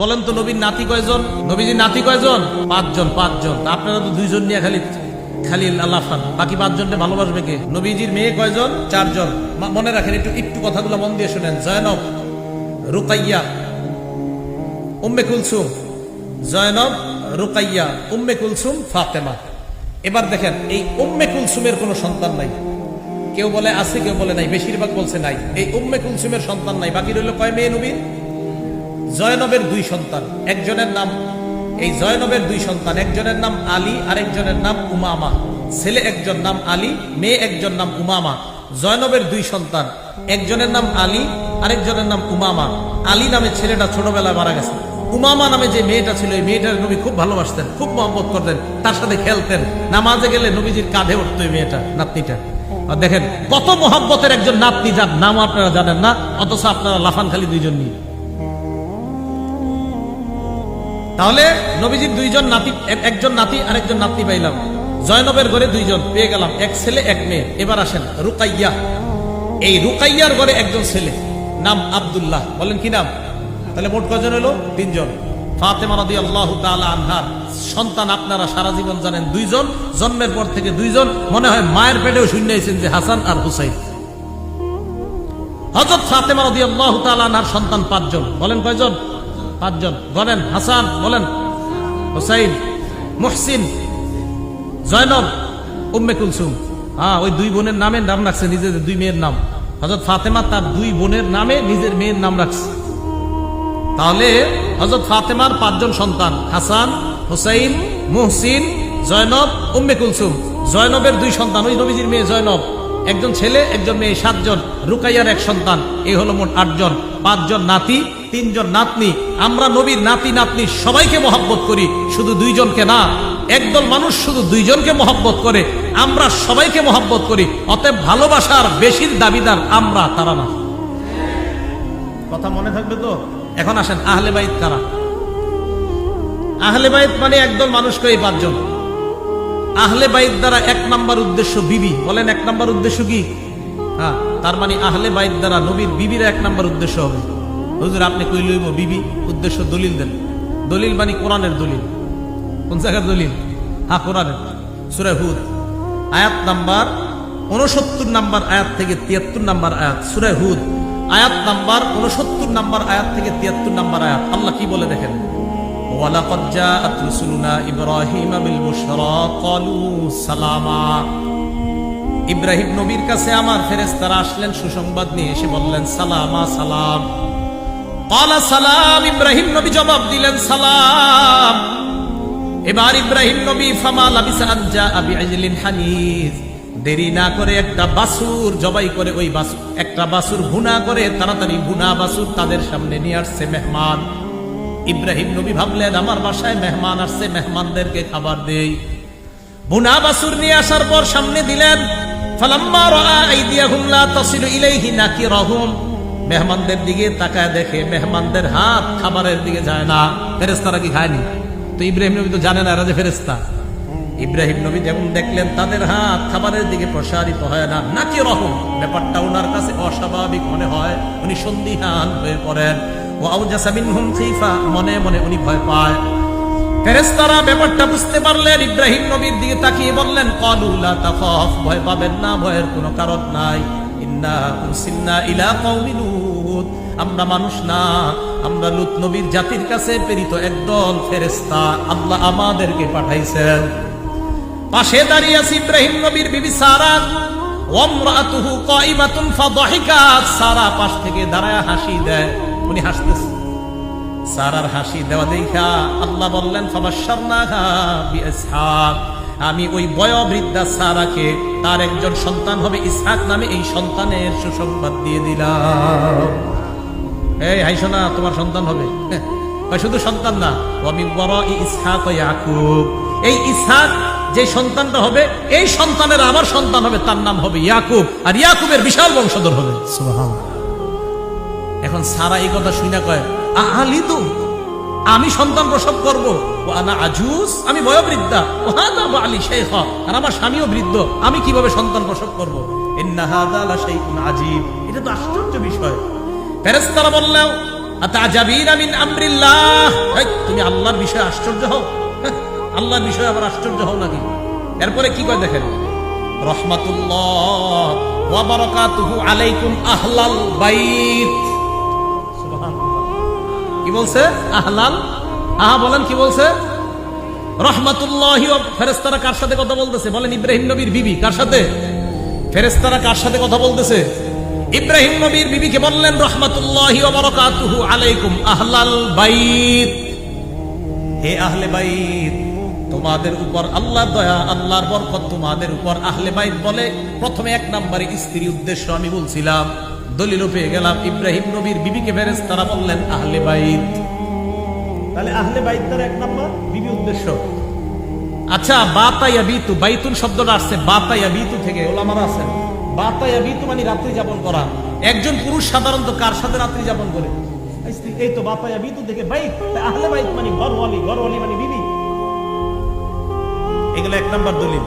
বলেন তো নবীর নাতি কয়জন? নবীজির নাতি কয়জন? পাঁচজন পাঁচজন। আপনারা তো দুইজন নিয়ে খালি খালি আল্লাহ খান বাকি পাঁচজনকে ভালোবাসবে কে? নবীজির মেয়ে কয়জন? চারজন। মনে রাখেন, একটু একটু কথাগুলো মন দিয়ে শুনেন। জয়নব, রুকাইয়া, উম্মে কুলসুম। জয়নব, রুকাইয়া, উম্মে কুলসুম, ফাতেমা। এবার দেখেন, এই উম্মে কুলসুমের কোনো সন্তান নাই। কেউ বলে আছে, কেউ বলে নাই। বেশিরভাগ বলছে নাই। এই উম্মে কুলসুমের সন্তান নাই। বাকি রইল কয় মেয়ে নবীর? জয়নবের দুই সন্তান, একজনের নাম, এই জয়নবের দুই সন্তান, একজনের নাম আলী, আরেকজনের নাম উমামা। ছেলে একজন নাম আলী, মেয়ে একজন নাম উমামা। জয়নবের দুই সন্তান, একজনের নাম আলী, আরেকজনের নাম উমামা। আলী নামে ছেলেটা ছোটবেলায় মারা গেছে। উমামা নামে যে মেয়েটা ছিল, এই মেয়েটার নবী খুব ভালোবাসতেন, খুব মহব্বত করতেন, তার সাথে খেলতেন। নামাজে গেলে নবীজির কাঁধে উঠতো এই মেয়েটা, নাতনিটা। দেখেন, কত মহাব্বতের একজন নাতনি যার নাম আপনারা জানেন না, অথচ আপনারা লাফান খালি দুইজন নিয়ে। তাহলে নবীজির দুইজন নাতি একজন নাতি আর একজন নাতনি পাইলাম। জয়নবের ঘরে দুইজন, পেয়ে গেলাম, এক ছেলে, এক মেয়ে। এবার আসেন রুকাইয়া। এই রুকাইয়ার ঘরে একজন ছেলে, নাম আব্দুল্লাহ। বলেন কি নাম? তাহলে মোট কজন হলো? তিনজন। আনহার সন্তান আপনারা সারা জীবন জানেন, দুইজন। জন্মের পর থেকে দুইজন। মনে হয় মায়ের পেটেও শূন্য যে হাসান আর হুসাইন। হজরত ফাতেমা রাদি আল্লাহ আনহার সন্তান পাঁচজন। বলেন কয়জন? পাঁচজন। বলেন, হাসান, বলেন, হোসাইন, মুহসিন, জয়নব, উম্মে কুলসুম। হ্যাঁ ওই দুই বোনের নামে নাম রাখছে নিজেদের দুই মেয়ের নাম। হজরত ফাতেমা তার দুই বোনের নামে নিজের মেয়ের নাম রাখছে। তাহলে হজরত ফাতেমার পাঁচজন সন্তান, হাসান, হোসাইন, মুহসিন, জয়নব, উম্মে কুলসুম। জয়নবের দুই সন্তান, ওই নবীজির মেয়ে জয়নব। একজন ছেলে, একজন মেয়ে, সাতজন, রুকাইয়ার এক সন্তান এই হলো মোট আটজন, পাঁচজন নাতি, তিনজন নাতনি, আমরা নবীর নাতি নাতনি সবাইকে মহব্বত করি, শুধু দুইজনকে না, একদল মানুষ শুধু দুইজনকে মহব্বত করে, আমরা সবাইকে মহব্বত করি, অতএব ভালোবাসার বেশির দাবিদার আমরা, তারা না। কথা মনে থাকবে তো? এখন আসেন, আহলে বাইত কারা? আহলে বাইত মানে একদল মানুষকে এই পাঁচজন? আহলে বাইত দ্বারা এক নাম্বার উদ্দেশ্য বিবি। বলেন এক নাম্বার উদ্দেশ্য কি? হ্যাঁ তার মানে আহলে বাইত দ্বারা নবীর বিবির এক নাম্বার উদ্দেশ্য হবে। হুজুর, আপনি কই লইব? বিবি, উদ্দেশ্য দলিল দেন। দলিল মানে কোরআনের দলিল। কোন জায়গার দলিল? হ্যাঁ কোরআনের। সুরে হুদ। আয়াত নাম্বার উনসত্তর নাম্বার আয়াত থেকে তিয়াত্তর নাম্বার আয়াত। সুরে হুদ। আয়াত নাম্বার উনসত্তর নাম্বার আয়াত থেকে তিয়াত্তর নাম্বার আয়াত। আল্লাহ কি বলে দেখেন? ওয়ালাকাদ ইব্রাহিম বিল বুশরা ক্বালু ইব্রাহিম নবীর কাছে আমার আসলেন সুসংবাদ নিয়ে এসে বললেন, সালামা, সালাম। সালাম। ইব্রাহিম নবী জবাব দিলেন, সালাম। এবার ইব্রাহিম নবী ফামাল হানিস দেরি না করে একটা বাসুর জবাই করে ওই বাসুর একটা বাসুর ভুনা করে তাড়াতাড়ি ভুনা বাসুর তাদের সামনে নিয়ে আসছে মেহমান। ইব্রাহিম নবী ভাবলেন, আমার বাসায় মেহমান আসছে, মেহমানদেরকে খাবার দেই। বুনা বাসুর নিয়ে আসার পর সামনে দিলেন মেহমানদের দিকে তাকায় দেখে মেহমানদের হাত খাবারের দিকে যায় না। ফেরেশতারা কি খায়নি? তো ইব্রাহিম নবী তো জানে না এরা যে ফেরেশতা। ইব্রাহিম নবী যেমন দেখলেন, তাদের হাত খাবারের দিকে প্রসারিত হয় না। নাকি রহম ব্যাপারটা ওনার কাছে অস্বাভাবিক মনে হয়। উনি সন্দিহান হয়ে পড়েন। মনে মনে উনি ভয় পায়। ফেরেশতারা ব্যাপারটা বুঝতে পারলেন, ইব্রাহিম নবীর দিকে তাকিয়ে বললেন কলুলা তাখাফ ভয় পাবেন না, ভয়ের কোনো কারণ নাই। ইন্না ইলা কওমি আমরা মানুষ না, আমরা লুত নবীর জাতির কাছে প্রেরিত একদল ফেরেস্তা আল্লাহ আমাদেরকে পাঠাইছেন। পাশে দাঁড়িয়ে আছে ইব্রাহিম নবীর বিবি সারা। ওমরাতুহু কাইমাতুন ফাদাহিকাত, সারা পাশ থেকে দাঁড়ায় হাসি দেয়। উনি হাসতেছে। সারার হাসি দেওয়া দেখা আল্লাহ বললেন আমি ওই বয়োবৃদ্ধা সারাকে, তার একজন সন্তান হবে ইসহাক নামে এই সন্তানের সুসংবাদ দিয়ে দিলাম। এই হাইছো না তোমার সন্তান হবে। শুধু সন্তান না আমি বড় ইসহাক ইয়াকুব। এই ইসহাক যে সন্তানটা হবে, এই সন্তানের আমার সন্তান হবে, তার নাম হবে ইয়াকুব। আর ইয়াকুবের বিশাল বংশধর হবে। সুবহানাল্লাহ। এখন সারা এই কথা শুনে কয় আলি তো আমি সন্তান প্রসব করব। আনা আজুস আমি বয়োবৃদ্ধা। ও হাদা আলী শেখ আর আমার স্বামীও বৃদ্ধ, আমি কীভাবে সন্তান প্রসব করব? আজীব এটা তো আশ্চর্য বিষয়। ফেরেশতারা বললেও তুমি আল্লাহর বিষয়ে আশ্চর্য হও? আল্লাহর বিষয়ে আবার আশ্চর্য হও নাকি? এরপরে কি কয় দেখেন? রহমাতুল্লাহ আলাইকুম আহলাল বাইত। কি বলছে? আহলাল? আহা, বলেন কি বলছে? ফেরেশতারা কার সাথে কথা বলতেছে? বলেন ইব্রাহিম নবীর বিবি, কার সাথে? ফেরেশতারা কার সাথে কথা বলতেছে? ইব্রাহিম নবীর বিবিকে বললেন বারাকাতুহু আলাইকুম আহলাল বাইত। হে আহলে বাইত, তোমাদের উপর আল্লাহর দয়া, আল্লাহর বরকত তোমাদের উপর আহলে বাইত বলে প্রথমে এক নম্বরে স্ত্রী উদ্দেশ্য আমি বলছিলাম। দলিল পেয়ে গেলাম। ইব্রাহিম নবীর বিবিকে ফেরেশতারা বললেন আহলে বাইত। তাহলে আহলে বাইত দ্বারা এক নম্বর বিবি উদ্দেশ্য। আচ্ছা বাতাইয়া বিতু বাইতুন শব্দটা আসছে বাতাইয়া বিতু থেকে। ওলামারা আছেন। বাতাইয়া বিতু মানে রাত্রি যাপন করা। একজন পুরুষ সাধারণত কার সাথে রাত্রি যাপন করে? এই তো বাতাইয়া বিতু থেকে বাইত। আহলে বাইত মানে ঘরওয়ালি ঘরওয়ালি মানে বিবি। এগুলো এক নম্বর দলিল।